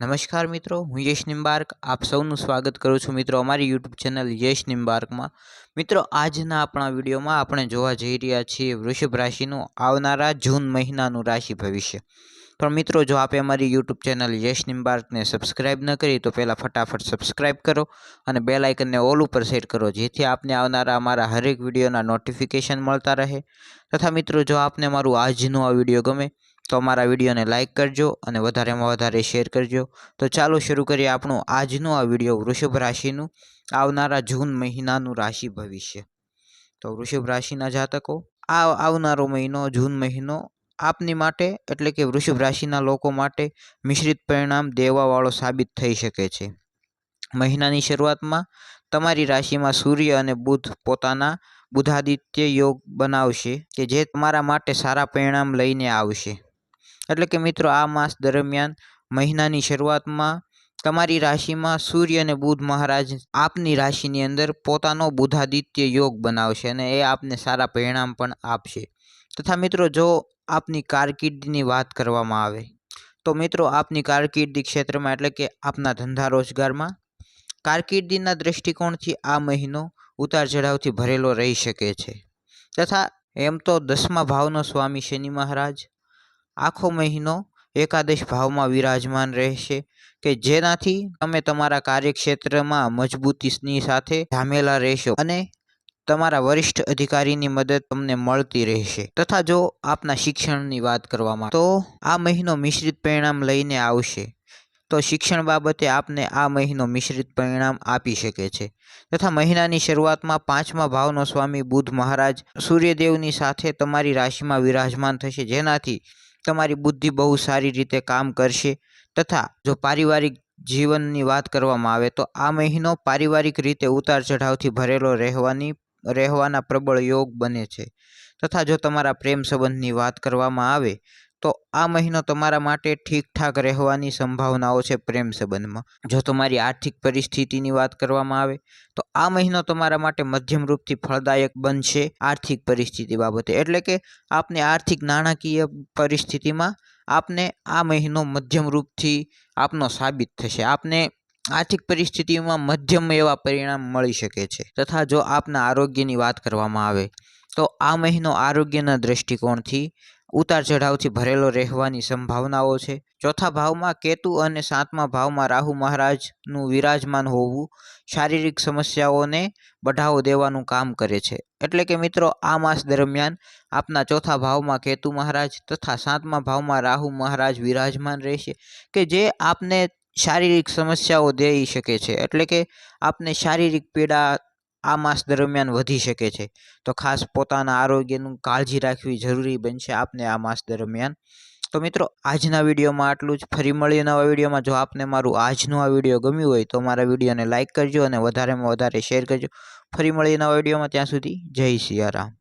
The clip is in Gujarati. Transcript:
નમસ્કાર મિત્રો, હું યશ નિમ્બાર્ક આપ સૌનું સ્વાગત કરું છું મિત્રો અમારી યુટ્યુબ ચેનલ યશ નિમ્બાર્કમાં મિત્રો, આજના આપણા વિડીયોમાં આપણે જોવા જઈ રહ્યા છીએ વૃષભ રાશિનું આવનારા જૂન મહિનાનું રાશિ ભવિષ્ય. પણ મિત્રો, જો આપે અમારી યુટ્યુબ ચેનલ યશ નિમ્બાર્કને સબસ્ક્રાઇબ ન કરી, તો પહેલાં ફટાફટ સબસ્ક્રાઇબ કરો અને બે લાઇકનને ઓલ ઉપર સેટ કરો, જેથી આપને આવનારા અમારા હરેક વિડીયોના નોટિફિકેશન મળતા રહે. તથા મિત્રો, જો આપને મારું આજનું આ વીડિયો ગમે તો અમારા વિડીયોને લાઇક કરજો અને વધારેમાં વધારે શેર કરજો. તો ચાલો શરૂ કરીએ આપણું આજનું આ વીડિયો વૃષભ રાશિનું. આવનારા જૂન મહિનાનું રાશિ ભવિષ્ય. તો વૃષભ રાશિના જાતકો, આ આવનારો મહિનો જૂન મહિનો આપની માટે એટલે કે વૃષભ રાશિના લોકો માટે મિશ્રિત પરિણામ દેવાવાળો સાબિત થઈ શકે છે. મહિનાની શરૂઆતમાં તમારી રાશિમાં સૂર્ય અને બુધ પોતાના બુધાદિત્ય યોગ બનાવશે કે જે તમારા માટે સારા પરિણામ લઈને આવશે. એટલે કે મિત્રો, આ માસ દરમિયાન મહિનાની શરૂઆતમાં તમારી રાશિમાં સૂર્ય અને બુધ મહારાજ આપની રાશિની અંદર પોતાનો બુધાદિત્ય યોગ બનાવશે અને એ આપને સારા પરિણામ પણ આપશે. તથા મિત્રો, જો આપની કારકિર્દીની વાત કરવામાં આવે, તો મિત્રો, આપની કારકિર્દી ક્ષેત્રમાં એટલે કે આપના ધંધા રોજગારમાં કારકિર્દીના દૃષ્ટિકોણથી આ મહિનો ઉતાર ચઢાવથી ભરેલો રહી શકે છે. તથા એમ તો દસમા ભાવનો સ્વામી શનિ મહારાજ આખો મહિનો એકાદશ ભાવમાં વિરાજમાન રહેશે કે જેનાથી તમે તમારા કાર્યક્ષેત્રમાં મજબૂતીની સાથે જામેલા રહેશો અને તમારા વરિષ્ઠ અધિકારીની મદદ તમને મળતી રહેશે. તથા જો આપના શિક્ષણની વાત કરવામાં તો આ મહિનો મિશ્રિત પરિણામ લઈને આવશે. તો શિક્ષણ બાબતે આપને આ મહિનો મિશ્રિત પરિણામ આપી શકે છે. તથા મહિનાની શરૂઆતમાં પાંચમા ભાવનો સ્વામી બુધ મહારાજ સૂર્યદેવની સાથે તમારી રાશિમાં વિરાજમાન થશે જેનાથી તમારી બુદ્ધિ બહુ સારી રીતે કામ કરશે તથા જો પારિવારિક જીવનની વાત કરવામાં આવે તો આ મહિનો પારિવારિક રીતે ઉતાર ચઢાવથી ભરેલો રહેવાની, રહેવાના પ્રબળ યોગ બને છે. તથા જો તમારા પ્રેમ સંબંધની વાત કરવામાં આવે તો આ મહિનો તમારા માટે ઠીકઠાક રહેવાની સંભાવનાઓ છે પ્રેમ સંબંધમાં. જો તમારી આર્થિક પરિસ્થિતિની વાત કરવામાં આવે, તો આ મહિનો તમારા માટે મધ્યમ રૂપથી ફળદાયક બનશે આર્થિક પરિસ્થિતિ બાબતે. એટલે કે આપને આર્થિક નાણાકીય પરિસ્થિતિમાં આપને આ મહિનો મધ્યમ રૂપથી આપનો સાબિત થશે. આપને આર્થિક પરિસ્થિતિમાં મધ્યમ એવા પરિણામ મળી શકે છે. તથા જો આપના આરોગ્યની વાત કરવામાં આવે, તો આ મહિનો આરોગ્યના દૃષ્ટિકોણથી ઉતાર ચઢાવથી ભરેલો રહેવાની સંભાવનાઓ છે. ચોથા ભાવમાં કેતુ અને સાતમા ભાવમાં રાહુ મહારાજનું વિરાજમાન હોવું શારીરિક સમસ્યાઓને બઢાવો દેવાનું કામ કરે છે. એટલે કે મિત્રો, આ માસ દરમિયાન આપના ચોથા ભાવમાં કેતુ મહારાજ તથા સાતમા ભાવમાં રાહુ મહારાજ વિરાજમાન રહેશે કે જે આપને શારીરિક સમસ્યાઓ દઈ શકે છે. એટલે કે આપને શારીરિક પીડા આ માસ દરમિયાન વધી શકે છે. તો ખાસ પોતાના આરોગ્યનું કાળજી રાખવી જરૂરી બનશે આપને આ માસ દરમિયાન. તો મિત્રો, આજના વિડીયોમાં આટલું જ. ફરી મળીએ નવા વિડીયોમાં. જો આપને મારું આજનું આ વીડિયો ગમ્યું હોય તો મારા વિડીયોને લાઇક કરજો અને વધારેમાં વધારે શેર કરજો. ફરી મળીએ નવા વિડીયોમાં. ત્યાં સુધી જય સિયારામ.